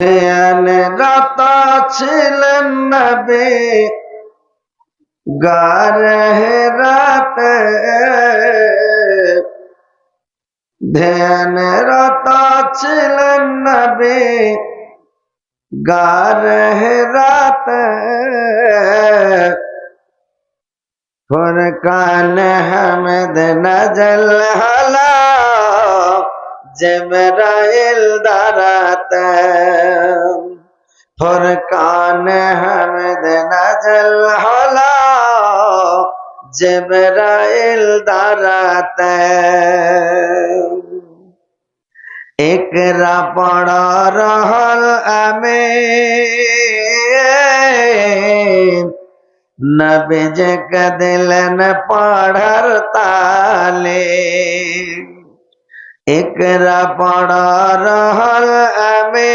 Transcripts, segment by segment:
রত ছিলেন নবী। গারে রাত ধ্যান রত ছিলেন নবী। গারে রাত ফুরকান হামদ নজল হলা জবরাইল দারাত ফুরকান হামদ নজল হলা জবরাইল দারাত একরা পড়া রহল আমি নবীজ एक पड़ा रहल अमीर।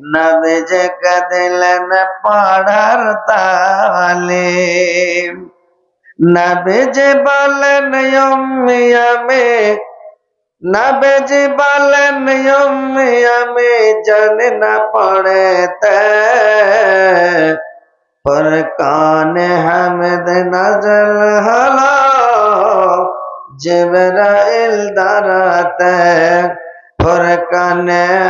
नद जग दिलन पड़र ताले नबेज बलन यम यमे नबेज बलन यम यमे जन न पड़े पर कान हम हमद नज़र জিবরাইল দারাত ফরকান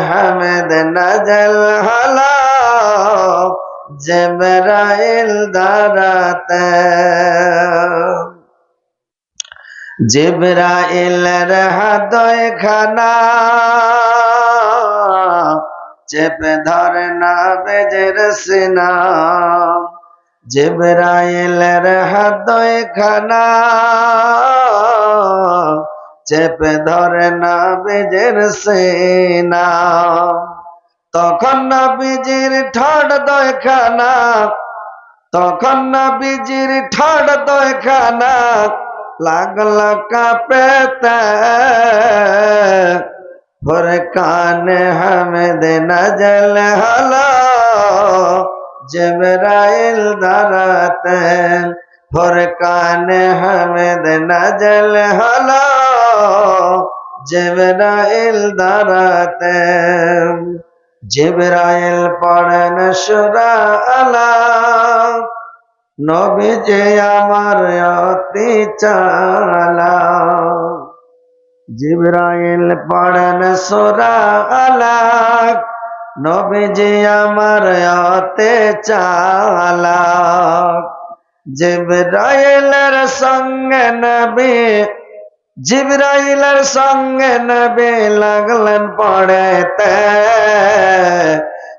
হামদ নজল হলা জিবরাইল দারাত জিবরাইল হৃদয় খানা চেপে ধরে না বেজের সিনা। জিবরাইলের হৃদয় খানা চেপে ধরে না বেজের সিনা তখন না বিজির ঠাড দয় খানা তখন না বিজির ঠাড দয় খানা লাগল কাপেতে ফুরকান হামদ নজল হলো জবরাইল দারাত ফুরকান হামদ নজল হলো জবরাইল দারাত জিবরাইল পড়েন সুরা আলা নবী যে আমার অতি চালা জিবরাইল পড়েন সোরা আলাক নবী যে আমার অতে চালাক জিবরাইলের সঙ্গে নবী জিবরাইলের সঙ্গে নবী লাগলেন পড়েতে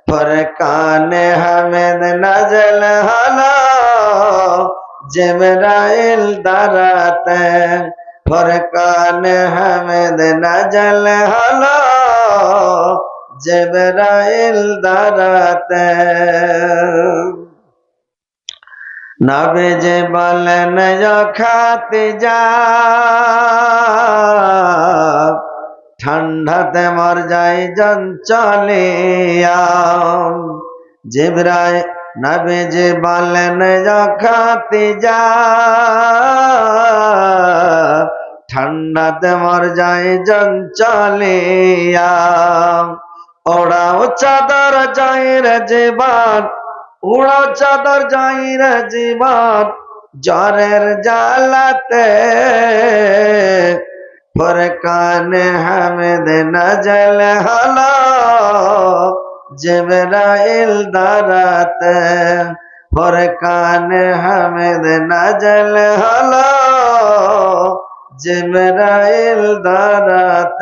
ফরকানে হামেদ নজল হলা জবরাইল দারাতে ফরকান হামেদ নজল হলো জবরাইল দারাতে নবে যে বলেন খাতে যা ঠান্ডাতে মর যাই জঞ্চলিয়া জিবরাই নবে যে বলেন খাতে যা ঠান্ডাতে মর যাই জঞ্চলিয়া ওড়াও চাদর যাই রে জীবন উড়াও চাদর যাই জীবন, জ্বরের জ্বালাতে। ফরকান হামদ নজল হলো জবরাইল দারাত। ফরকান হামদ নজল হলো জবরাইল দারাত।